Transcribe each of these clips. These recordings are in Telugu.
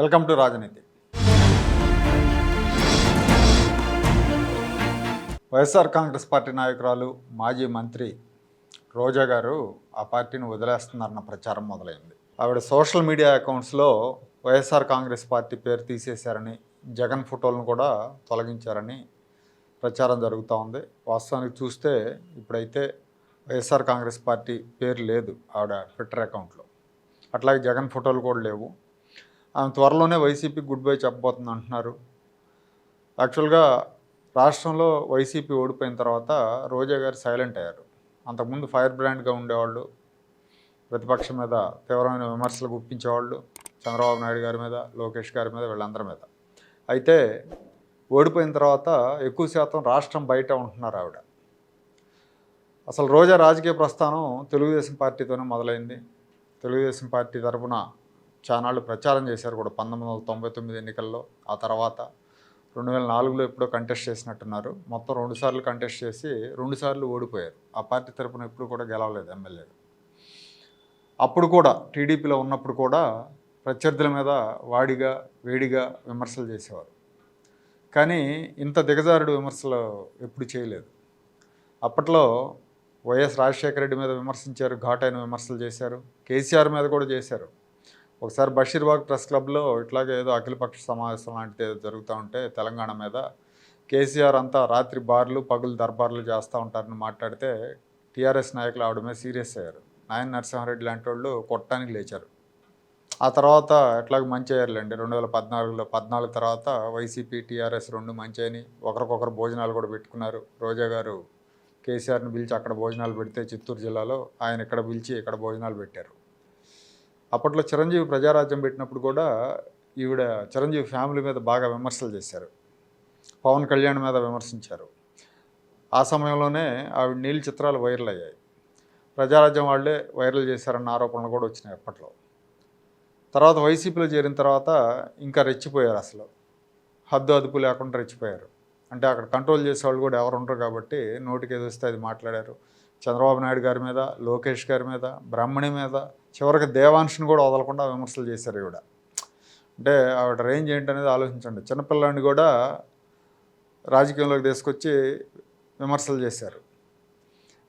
వెల్కమ్ టు రాజనీతి. వైఎస్ఆర్ కాంగ్రెస్ పార్టీ నాయకురాలు మాజీ మంత్రి రోజా గారు ఆ పార్టీని వదిలేస్తున్నారన్న ప్రచారం మొదలైంది. ఆవిడ సోషల్ మీడియా అకౌంట్స్లో వైఎస్ఆర్ కాంగ్రెస్ పార్టీ పేరు తీసేశారని జగన్ ఫోటోలను కూడా తొలగించారని ప్రచారం జరుగుతూ ఉంది. వాస్తవానికి చూస్తే ఇప్పుడైతే వైఎస్ఆర్ కాంగ్రెస్ పార్టీ పేరు లేదు ఆవిడ ట్విట్టర్ అకౌంట్లో. అట్లాగే జగన్ ఫోటోలు కూడా లేవు. ఆమె త్వరలోనే వైసీపీ గుడ్ బై చెప్పబోతుంది అంటున్నారు. యాక్చువల్గా రాష్ట్రంలో వైసీపీ ఓడిపోయిన తర్వాత రోజా గారు సైలెంట్ అయ్యారు. అంతకుముందు ఫైర్ బ్రాండ్గా ఉండేవాళ్ళు ప్రతిపక్షం మీద తీవ్రమైన విమర్శలు గుప్పించేవాళ్ళు చంద్రబాబు నాయుడు గారి మీద లోకేష్ గారి మీద వీళ్ళందరి మీద. అయితే ఓడిపోయిన తర్వాత ఎక్కువ శాతం రాష్ట్రం బయట ఉంటున్నారు ఆవిడ. అసలు రోజా రాజకీయ ప్రస్థానం తెలుగుదేశం పార్టీతోనే మొదలైంది. తెలుగుదేశం పార్టీ తరఫున చానాళ్ళు ప్రచారం చేశారు కూడా. పంతొమ్మిది వందల తొంభై తొమ్మిది ఎన్నికల్లో. ఆ తర్వాత రెండు వేల నాలుగులో ఎప్పుడో కంటెస్ట్ చేసినట్టున్నారు. మొత్తం రెండు సార్లు కంటెస్ట్ చేసి రెండు సార్లు ఓడిపోయారు. ఆ పార్టీ తరపున ఎప్పుడు కూడా గెలవలేదు ఎమ్మెల్యేలు అప్పుడు కూడా టీడీపీలో ఉన్నప్పుడు కూడా ప్రత్యర్థుల మీద వాడిగా వేడిగా విమర్శలు చేసేవారు. కానీ ఇంత దిగజారుడు విమర్శలు ఎప్పుడు చేయలేదు. అప్పట్లో వైఎస్ రాజశేఖర రెడ్డి మీద విమర్శించారు ఘాటైన విమర్శలు చేశారు కేసీఆర్ మీద కూడా చేశారు. ఒకసారి బషీర్బాగ్ ప్రెస్ క్లబ్లో ఇట్లాగే ఏదో అఖిలపక్ష సమావేశం లాంటిది ఏదో జరుగుతూ ఉంటే తెలంగాణ మీద కేసీఆర్ అంతా రాత్రి బార్లు పగులు దర్బార్లు చేస్తూ ఉంటారని మాట్లాడితే టీఆర్ఎస్ నాయకులు ఆవిడ మీద సీరియస్ అయ్యారు. నాయన నరసింహారెడ్డి లాంటి వాళ్ళు కొట్టడానికి లేచారు. ఆ తర్వాత ఎట్లాగ మంచి అయ్యారులేండి. రెండు వేల పద్నాలుగులో పద్నాలుగు తర్వాత వైసీపీ టీఆర్ఎస్ రెండు మంచి అని ఒకరికొకరు భోజనాలు కూడా పెట్టుకున్నారు. రోజా గారు కేసీఆర్ని పిలిచి అక్కడ భోజనాలు పెడితే చిత్తూరు జిల్లాలో ఆయన ఇక్కడ పిలిచి ఇక్కడ భోజనాలు పెట్టారు. అప్పట్లో చిరంజీవి ప్రజారాజ్యం పెట్టినప్పుడు కూడా ఈవిడ చిరంజీవి ఫ్యామిలీ మీద బాగా విమర్శలు చేశారు. పవన్ కళ్యాణ్ మీద విమర్శించారు. ఆ సమయంలోనే ఆవిడ నీళ్ళ చిత్రాలు వైరల్ అయ్యాయి. ప్రజారాజ్యం వాళ్ళే వైరల్ చేశారన్న ఆరోపణలు కూడా వచ్చినాయి అప్పట్లో. తర్వాత వైసీపీలో చేరిన తర్వాత ఇంకా రెచ్చిపోయారు అసలు. హద్దు అదుపు లేకుండా రెచ్చిపోయారు. అంటే అక్కడ కంట్రోల్ చేసే వాళ్ళు కూడా ఎవరు ఉండరు కాబట్టి నోటికి ఏదొస్తే వస్తే అది మాట్లాడారు. చంద్రబాబు నాయుడు గారి మీద లోకేష్ గారి మీద బ్రాహ్మణి మీద చివరికి దేవాంశని కూడా వదలకుండా విమర్శలు చేశారు ఈవిడ. అంటే ఆవిడ రేంజ్ ఏంటనేది ఆలోచించండి. చిన్నపిల్లాడిని కూడా రాజకీయంలోకి తీసుకొచ్చి విమర్శలు చేశారు.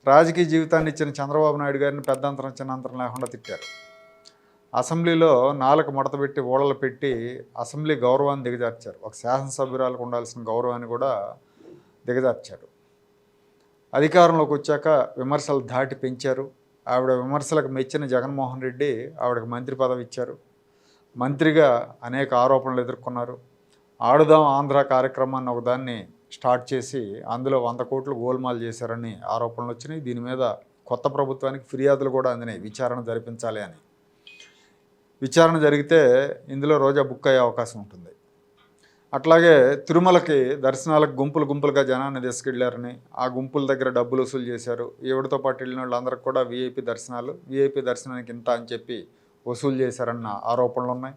రాజకీయ జీవితాన్ని ఇచ్చిన చంద్రబాబు నాయుడు గారిని పెద్దంతరం చిన్నంతరం లేకుండా తిట్టారు. అసెంబ్లీలో నాలుగు ముడతపెట్టి ఓడలు పెట్టి అసెంబ్లీ గౌరవాన్ని దిగజార్చారు. ఒక శాసనసభ్యురాలకు ఉండాల్సిన గౌరవాన్ని కూడా దిగజార్చారు. అధికారంలోకి వచ్చాక విమర్శలు దాటి పెంచారు. ఆవిడ విమర్శలకు మెచ్చిన జగన్మోహన్ రెడ్డి ఆవిడకి మంత్రి పదవి ఇచ్చారు. మంత్రిగా అనేక ఆరోపణలు ఎదుర్కొన్నారు. ఆడుదాం ఆంధ్ర కార్యక్రమాన్ని ఒకదాన్ని స్టార్ట్ చేసి అందులో వంద కోట్లు గోల్మాల్ చేశారని ఆరోపణలు వచ్చినాయి. దీని మీద కొత్త ప్రభుత్వానికి ఫిర్యాదులు కూడా అందినాయి. విచారణ జరిపించాలి అని. విచారణ జరిగితే ఇందులో రోజా బుక్ అయ్యే అవకాశం ఉంటుంది. అట్లాగే తిరుమలకి దర్శనాలకు గుంపులు గుంపులుగా జనాన్ని తీసుకెళ్ళారని ఆ గుంపుల దగ్గర డబ్బులు వసూలు చేశారు. ఈవిడతో పాటు వెళ్ళిన వాళ్ళందరికీ కూడా వీఐపీ దర్శనాలు వీఐపీ దర్శనానికి ఇంత అని చెప్పి వసూలు చేశారన్న ఆరోపణలు ఉన్నాయి.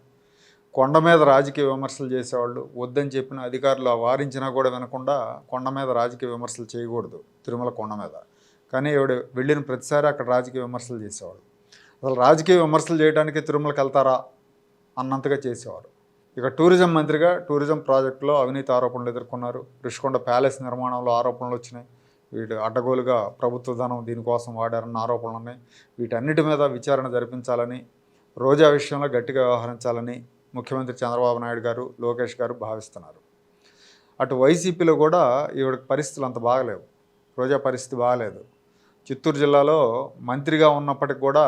కొండ మీద రాజకీయ విమర్శలు చేసేవాళ్ళు వద్దని చెప్పిన అధికారులు వారించినా కూడా వినకుండా కొండ మీద రాజకీయ విమర్శలు చేయకూడదు తిరుమల కొండ మీద. కానీ ఈవిడ వెళ్ళిన ప్రతిసారి అక్కడ రాజకీయ విమర్శలు చేసేవాళ్ళు. అసలు రాజకీయ విమర్శలు చేయడానికి తిరుమలకి వెళ్తారా? అన్నంతగా చేసేవారు. ఇక టూరిజం మంత్రిగా టూరిజం ప్రాజెక్టులో అవినీతి ఆరోపణలు ఎదుర్కొన్నారు. రిషికొండ ప్యాలెస్ నిర్మాణంలో ఆరోపణలు వచ్చినాయి. వీటి అడ్డగోలుగా ప్రభుత్వ ధనం దీనికోసం వాడారన్న ఆరోపణలు ఉన్నాయి. వీటన్నిటి మీద విచారణ జరిపించాలని రోజా విషయంలో గట్టిగా వ్యవహరించాలని ముఖ్యమంత్రి చంద్రబాబు నాయుడు గారు లోకేష్ గారు భావిస్తున్నారు. అటు వైసీపీలో కూడా ఈవిడ పరిస్థితులు అంత బాగలేవు. రోజా పరిస్థితి బాగలేదు. చిత్తూరు జిల్లాలో మంత్రిగా ఉన్నప్పటికి కూడా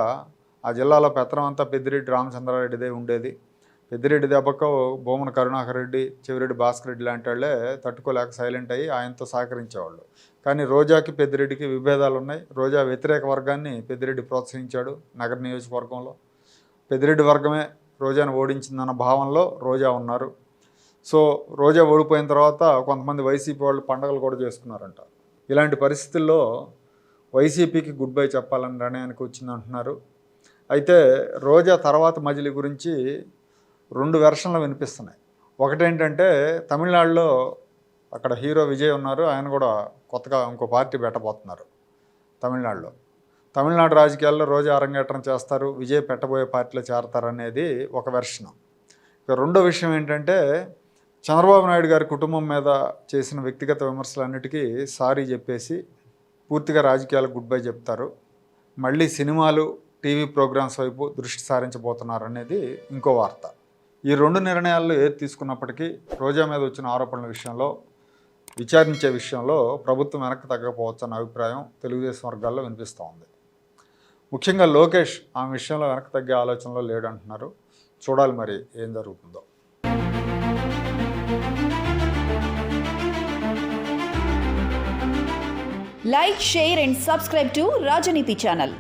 ఆ జిల్లాలో పెత్తనం అంతా పెద్దిరెడ్డి రామచంద్రారెడ్డిదే ఉండేది. పెద్దిరెడ్డి దెబ్బకు భూమన కరుణాకర్ రెడ్డి చెవిరెడ్డి భాస్కర్ రెడ్డి లాంటి వాళ్ళే తట్టుకోలేక సైలెంట్ అయ్యి ఆయనతో సహకరించేవాళ్ళు. కానీ రోజాకి పెద్దిరెడ్డికి విభేదాలు ఉన్నాయి రోజా వ్యతిరేక వర్గాన్ని పెద్దిరెడ్డి ప్రోత్సహించాడు నగర నియోజకవర్గంలో. పెద్దిరెడ్డి వర్గమే రోజాను ఓడించిందన్న భావనలో రోజా ఉన్నారు. సో రోజా ఓడిపోయిన తర్వాత కొంతమంది వైసీపీ వాళ్ళు పండగలు కూడా చేసుకున్నారంట. ఇలాంటి పరిస్థితుల్లో వైసీపీకి గుడ్ బై చెప్పాలని నిర్ణయానికి వచ్చిందంటున్నారు. అయితే రోజా తర్వాత మజిలీ గురించి రెండు వెర్షన్లు వినిపిస్తున్నాయి. ఒకటేంటంటే తమిళనాడులో అక్కడ హీరో విజయ్ ఉన్నారు. ఆయన కూడా కొత్తగా ఇంకో పార్టీ పెట్టబోతున్నారు తమిళనాడులో. తమిళనాడు రాజకీయాల్లో రోజు అరంగేట్రం చేస్తారు విజయ్ పెట్టబోయే పార్టీలో చేరతారనేది ఒక వెర్షన్ ఇక రెండో విషయం ఏంటంటే చంద్రబాబు నాయుడు గారి కుటుంబం మీద చేసిన వ్యక్తిగత విమర్శలన్నిటికీ సారీ చెప్పేసి పూర్తిగా రాజకీయాలకు గుడ్ బై చెప్తారు. మళ్ళీ సినిమాలు టీవీ ప్రోగ్రామ్స్ వైపు దృష్టి సారించబోతున్నారు అనేది ఇంకో వార్త. ఈ రెండు నిర్ణయాల్లో ఏది తీసుకున్నప్పటికీ రోజా మీద వచ్చిన ఆరోపణల విషయంలో విచారించే విషయంలో ప్రభుత్వం వెనక్కి తగ్గకపోవచ్చు అన్న అభిప్రాయం తెలుగుదేశం వర్గాల్లో వినిపిస్తూ ఉంది. ముఖ్యంగా లోకేష్ ఆ విషయంలో వెనక్కి తగ్గే ఆలోచనలో లేడు అంటున్నారు చూడాలి మరి ఏం జరుగుతుందో. Like share and subscribe to Rajaneethi channel